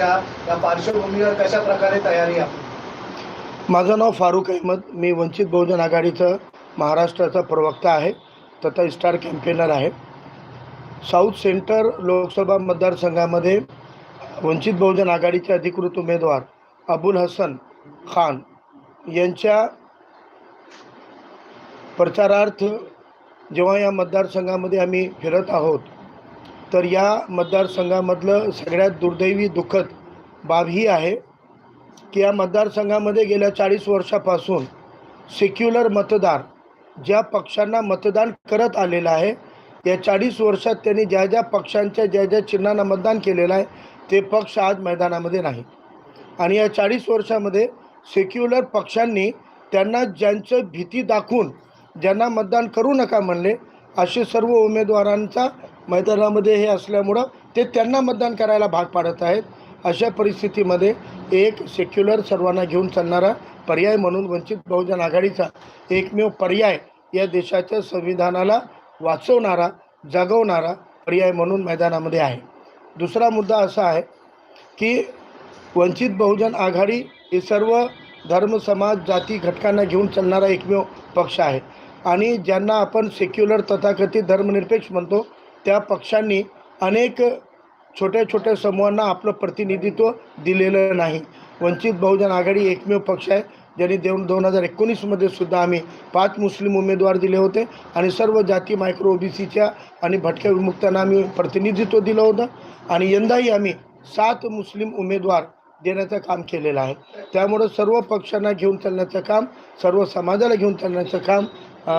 या पार्श्वभूमीवर कशा प्रकारे तयारी आहे? आपली माझं नाव फारुख अहमद. मी वंचित बहुजन आघाडीचं महाराष्ट्राचा प्रवक्ता आहे. तथा स्टार कॅम्पेनर आहे. साऊथ सेंटर लोकसभा मतदारसंघामध्ये वंचित बहुजन आघाडीचे अधिकृत उमेदवार अबुल हसन खान यांच्या प्रचारार्थ जेव्हा या मतदारसंघामध्ये आम्ही फिरत आहोत तर या मतदारसंघामधलं सगळ्यात दुर्दैवी दुःखद बाब ही आहे की या मतदारसंघामध्ये गेल्या चाळीस वर्षापासून सेक्युलर मतदार ज्या पक्षांना मतदान करत आलेलं आहे या चाळीस वर्षात त्यांनी ज्या ज्या पक्षांच्या ज्या ज्या चिन्हांना मतदान केलेलं आहे ते पक्ष आज मैदानामध्ये नाही आणि या चाळीस वर्षामध्ये सेक्युलर पक्षांनी त्यांना ज्यांचं भीती दाखवून ज्यांना मतदान करू नका म्हणले असे सर्व उमेदवारांचा मैदानामध्ये हे असल्यामुळं ते त्यांना मतदान करायला भाग पाडत आहेत. अशा परिस्थितीमध्ये एक सेक्युलर सर्वांना घेऊन चालणारा पर्याय म्हणून वंचित बहुजन आघाडीचा एकमेव पर्याय या देशाच्या संविधानाला वाचवणारा जगवणारा पर्याय म्हणून मैदानामध्ये आहे. दुसरा मुद्दा असा आहे की वंचित बहुजन आघाडी हे सर्व धर्म समाज जाती घटकांना घेऊन चालणारा एकमेव पक्ष आहे. आणि ज्यांना आपण सेक्युलर तथाकथित धर्मनिरपेक्ष म्हणतो त्या पक्षांनी अनेक छोट्या छोट्या समूहांना आपलं प्रतिनिधित्व दिलेलं नाही. वंचित बहुजन आघाडी एकमेव पक्ष आहे ज्यांनी देऊन दोन हजार एकोणीसमध्ये सुद्धा आम्ही पाच मुस्लिम उमेदवार दिले होते आणि सर्व जाती मायक्रो ओबीसीच्या आणि भटक्या विमुक्तांना आम्ही प्रतिनिधित्व दिलं होतं आणि यंदाही आम्ही सात मुस्लिम उमेदवार देण्याचं काम केलेलं आहे. त्यामुळं सर्व पक्षांना घेऊन चालण्याचं काम सर्व समाजाला घेऊन चालण्याचं काम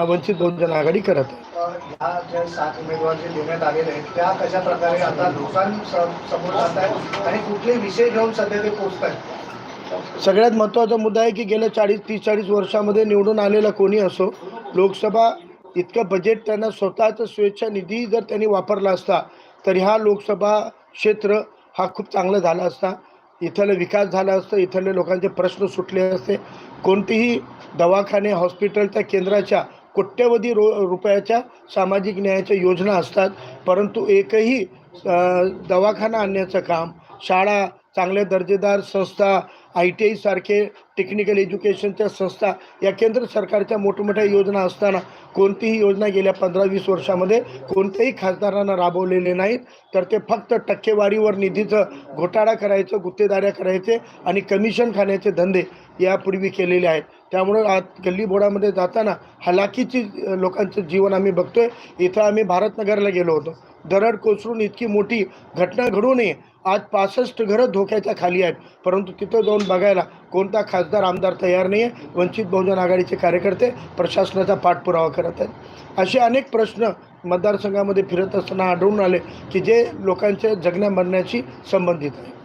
वंचित बहुजन आघाडी करत आहे. ह्या ज्या सात उमेदवार जे देण्यात आलेले आहेत त्या कशा प्रकारे आता लोकांसमोर जात आहेत आणि कुठले विषय घेऊन सध्या ते पोचत आहेत? सगळ्यात महत्त्वाचा मुद्दा आहे की गेल्या चाळीस तीस चाळीस वर्षामध्ये निवडून आलेला कोणी असो लोकसभा इतकं बजेट त्यांना स्वतःचं स्वेच्छा निधी जर त्यांनी वापरला असता तर ह्या लोकसभा क्षेत्र हा खूप चांगला झाला असता. इथलं विकास झाला असतं इथले लोकांचे प्रश्न सुटले असते. कोणतेही दवाखाने हॉस्पिटलच्या केंद्राच्या कोट्यवधी रो रुपयाच्या सामाजिक न्यायाच्या योजना असतात. परंतु एकही दवाखाना आणण्याचं काम शाळा चांगल्या दर्जेदार संस्था आय टी आयसारखे टेक्निकल एज्युकेशनच्या संस्था या केंद्र सरकारच्या मोठमोठ्या योजना असताना कोणतीही योजना गेल्या पंधरा वीस वर्षामध्ये कोणत्याही खासदारांना राबवलेले नाहीत. तर ते फक्त टक्केवारीवर निधीचं घोटाळा करायचं गुत्तेदाऱ्या करायचे आणि कमिशन खाण्याचे धंदे यापूर्वी केलेले आहेत. त्यामुळं आज गल्लीबोळामध्ये जाताना हलाखीची लोकांचं जीवन आम्ही बघतोय. इथं आम्ही भारतनगरला गेलो होतो. दरड कोसळून इतकी मोठी घटना घडू नये. आज पासष्ट घरं धोक्याच्या खाली आहेत. परंतु तिथं जाऊन बघायला कोणता खासदार आमदार तयार नाही आहे वंचित बहुजन आघाडीचे कार्यकर्ते प्रशासनाचा पाठपुरावा करत आहेत. असे अनेक प्रश्न मतदारसंघामध्ये फिरत असताना आढळून आले की जे लोकांच्या जगण्या मरण्याशी संबंधित आहे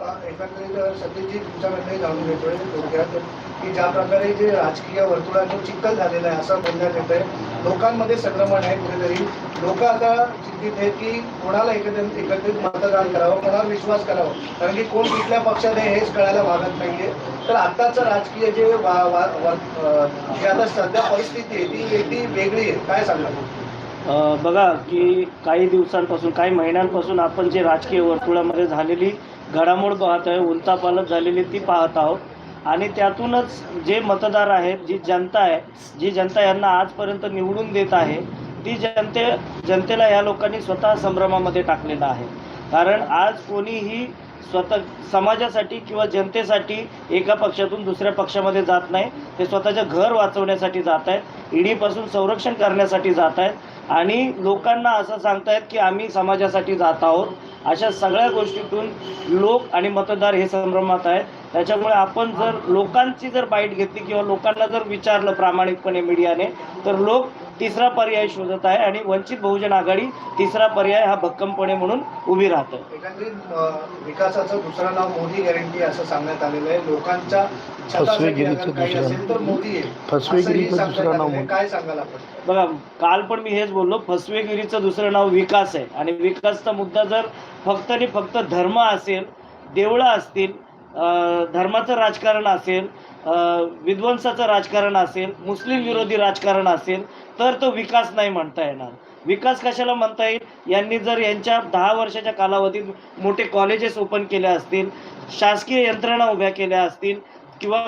एकंदरीत सध्याची तुमच्याकडे जाणून घेतोय थोडक्यात की ज्या प्रकारे जे राजकीय वर्तुळात जो चिखल झालेला आहे असं बोलण्यात येत आहे लोकांमध्ये संक्रमण आहे कुठेतरी. लोक आता चिंतित आहेत की कोणाला एकत्रित एकत्रित मतदान करावं कोणावर विश्वास करावा? कारण की कोण कुठल्या पक्षात आहे हेच कळायला भागत नाहीये. तर आत्ताचं राजकीय जे वा- वा- जे आता सध्या परिस्थिती आहे ती ती वेगळी आहे. काय सांगणार बघा की काही दिवसांपासून काही महिन्यांपासून आपण जे राजकीय वर्तुळामध्ये झालेली घडामोड पाहत आहे उलतापालट झालेली ती पाहत आहोत. आणि त्यातूनच जे मतदार आहेत जी जनता आहे जी जनता यांना आजपर्यंत निवडून देत आहे ती जनते जनतेला या लोकांनी स्वतः संभ्रमामध्ये टाकलेलं आहे. कारण आज कोणीही स्वतः समाजासाठी किंवा जनतेसाठी एका पक्षातून दुसऱ्या पक्षामध्ये जात नाही. ते स्वतःचं घर वाचवण्यासाठी जात आहेत. ईडीपासून संरक्षण करण्यासाठी जात आहेत. आणि लोकांना असं सांगतायत की आम्ही समाजासाठी जात आहोत. अशा सगळ्या गोष्टीतून लोक आणि मतदार हे संभ्रमात आहेत. त्याच्यामुळे आपण जर लोकांची जर बाईट घेतली किंवा लोकांना जर विचारलं प्रामाणिकपणे मीडियाने तर लोक तिसरा पर्याय शोधत आहे आणि वंचित बहुजन आघाडी तिसरा पर्याय हा भक्कमपणे म्हणून उभी राहतं. विकासाचं दुसरं नाव मोदी गॅरंटी असं सांगण्यात आलेलं आहे. लोकांच्या बघा काल पण मी हेच बोललो फसवेगिरीचं दुसरं नाव विकास आहे. आणि विकासचा मुद्दा जर फक्त आणि फक्त धर्म असेल देवळं असतील धर्माचं राजकारण असेल विध्वंसाचं राजकारण असेल मुस्लिम विरोधी राजकारण असेल तर तो विकास नाही म्हणता येणार. विकास कशाला म्हणता येईल? यांनी जर यांच्या दहा वर्षाच्या कालावधीत मोठे कॉलेजेस ओपन केले असतील शासकीय यंत्रणा उभ्या केल्या असतील किंवा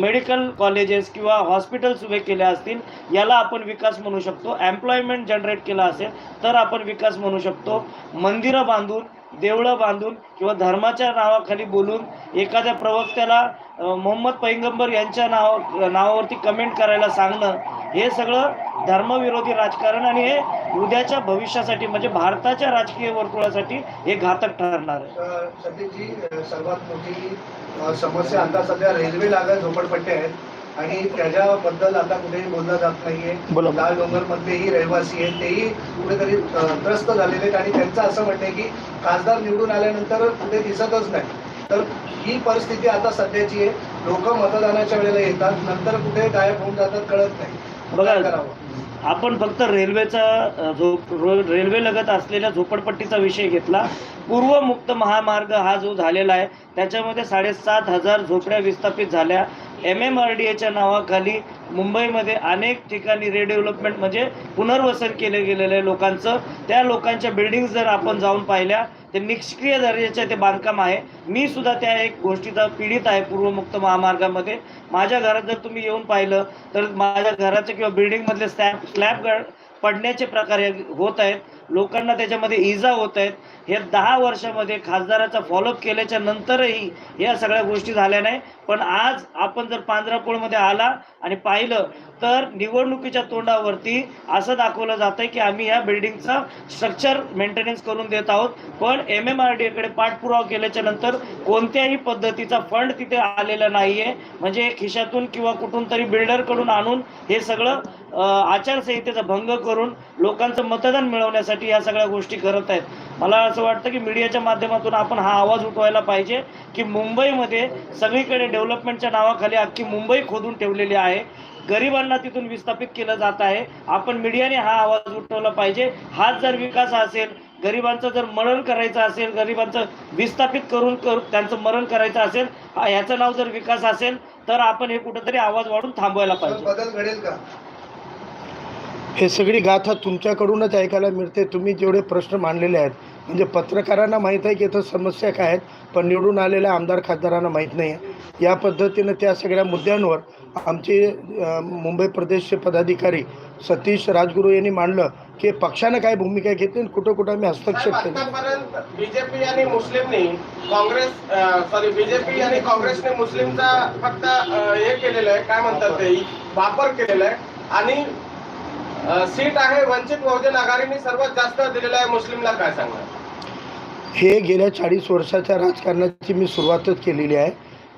मेडिकल कॉलेजेस किंवा हॉस्पिटल्स उभे केले असतील याला आपण विकास म्हणू शकतो. एम्प्लॉयमेंट जनरेट केला असेल तर आपण विकास म्हणू शकतो. मंदिरं बांधून देवळं बांधून किंवा धर्माच्या नावाखाली बोलून एखाद्या प्रवक्त्याला मोहम्मद पैगंबर यांच्या नाव नावावरती कमेंट करायला सांगणं हे सगळं धर्मविरोधी राजकारण आणि हे उद्याच्या भविष्यासाठी म्हणजे भारताच्या राजकीय वर्तुळासाठी हे घातक ठरणार आहे. सर्वात मोठी समस्या आता सध्या रेल्वे लागत झोपडपट्ट्या आहेत. आणि त्याच्याबद्दल आता कुठेही बोललं जात नाहीये. लाल डोंगर मधलेही रहिवासी आहेत तेही कुठेतरी त्रस्त झालेले आहेत. आणि त्यांचं असं म्हणणं आहे की खासदार निवडून आल्यानंतर कुठे दिसतच नाही. तर ही परिस्थिती आता सध्याची आहे. लोक मतदानाच्या वेळेला येतात. नंतर कुठे गायब होऊन जातात कळत नाही. बघा. आपण फक्त रेल्वेचा रो- रेल्वे लगत असलेल्या झोपडपट्टीचा विषय घेतला. पूर्वमुक्त महामार्ग हा जो झालेला आहे त्याच्यामध्ये साडेसात हजार झोपड्या विस्थापित झाल्या. एम एम आर डी एच्या नावाखाली मुंबईमध्ये अनेक ठिकाणी रिडेव्हलपमेंट म्हणजे पुनर्वसन केले गेलेलं आहे लोकांचं. त्या लोकांच्या बिल्डिंग जर आपण जाऊन पाहिल्या ते निष्क्रिय दर्जाचे ते बांधकाम आहे. मी सुद्धा त्या एक गोष्टीचा पीडित आहे पूर्वमुक्त महामार्गामध्ये. माझ्या घरात जर तुम्ही येऊन पाहिलं तर माझ्या घराचे किंवा बिल्डिंगमधले स्लॅब स्लॅब पडण्याचे प्रकार हे होत आहेत. लोकांना त्याच्यामध्ये इजा होत आहेत. हे दहा वर्षामध्ये खासदाराचा फॉलोअप केल्याच्या नंतरही या सगळ्या गोष्टी झाल्या नाही. पण आज आपण जर पांढरापोळमध्ये आला आणि पाहिलं तर निवडणुकीच्या तोंडावरती असं दाखवलं जात आहे की आम्ही या बिल्डिंगचा स्ट्रक्चर मेंटेनन्स करून देत आहोत. पण एम एम आर डी पाठपुरावा केल्याच्यानंतर कोणत्याही पद्धतीचा फंड तिथे आलेला नाहीये. म्हणजे खिशातून किंवा कुठून तरी बिल्डरकडून आणून हे सगळं आचारसंहितेचा भंग करून लोकांचं मतदान मिळवण्यासाठी या सगळ्या गोष्टी करत आहेत. मला असं वाटतं की मीडियाच्या माध्यमातून आपण हा आवाज उठवायला पाहिजे की मुंबईमध्ये सगळीकडे डेव्हलपमेंटच्या नावाखाली अख्खी मुंबई खोदून ठेवलेली आहे. गरिबांना तिथून विस्थापित केलं जात आहे. आपण मीडियाने हा आवाज उठवला पाहिजे. हाच जर विकास असेल गरिबांचं जर मरण करायचं असेल गरिबांचं विस्थापित करून कर त्यांचं मरण करायचं असेल हा- ह्याचं नाव जर विकास असेल तर आपण हे कुठंतरी आवाज वाढून थांबवायला पाहिजे. बदल घडेल का? हे सगळी गाथा तुमच्याकडूनच ऐकायला मिळते. तुम्ही जेवढे प्रश्न मांडलेले आहेत म्हणजे पत्रकारांना माहीत आहे की इथं समस्या काय आहेत पण निवडून आलेल्या आमदार खासदारांना माहीत नाही आहे. या पद्धतीनं त्या सगळ्या मुद्द्यांवर आमचे मुंबई प्रदेशचे पदाधिकारी सतीश राजगुरू यांनी मांडलं की पक्षानं काय भूमिका घेतली आणि कुठं कुठं आम्ही हस्तक्षेप केला. बीजेपी आणि मुस्लिमनी काँग्रेस सॉरी बीजेपी आणि काँग्रेसने मुस्लिमचा फक्त हे केलेलं आहे काय म्हणतात ते वापर केलेला आहे. आणि सीट आहे वंचित बहुजन आघाडीने सर्वात जास्त दिलेला आहे. मुस्लिमला काय सांगणार? हे गेल्या चाळीस वर्षाच्या राजकारणाची मी सुरुवातच केलेली आहे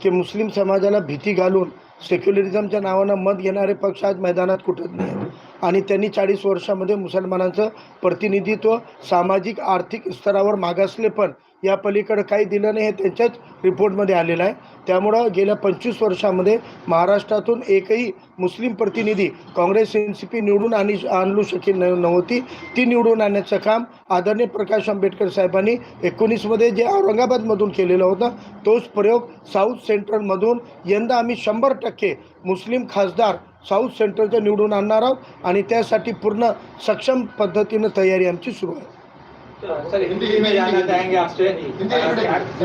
की मुस्लिम समाजाला भीती घालून सेक्युलरिझमच्या नावानं मत घेणारे पक्ष आज मैदानात कुठत नाही आणि त्यांनी चाळीस वर्षामध्ये मुसलमानांचं प्रतिनिधित्व सामाजिक आर्थिक स्तरावर मागासले पण या पलीकडं काही दिलं नाही हे त्यांच्याच रिपोर्टमध्ये आलेलं आहे. त्यामुळं गेल्या पंचवीस वर्षामध्ये महाराष्ट्रातून एकही मुस्लिम प्रतिनिधी काँग्रेस एन सी पी निवडून आणि आणू शकेल न नव्हती. ती निवडून आणण्याचं काम आदरणीय प्रकाश आंबेडकर साहेबांनी एकोणीसमध्ये जे औरंगाबादमधून केलेलं होतं तोच प्रयोग साऊथ सेंट्रलमधून यंदा आम्ही शंभर टक्के मुस्लिम खासदार साऊथ सेंट्रलचं निवडून आणणार आहोत आणि त्यासाठी पूर्ण सक्षम पद्धतीनं तयारी आमची सुरू आहे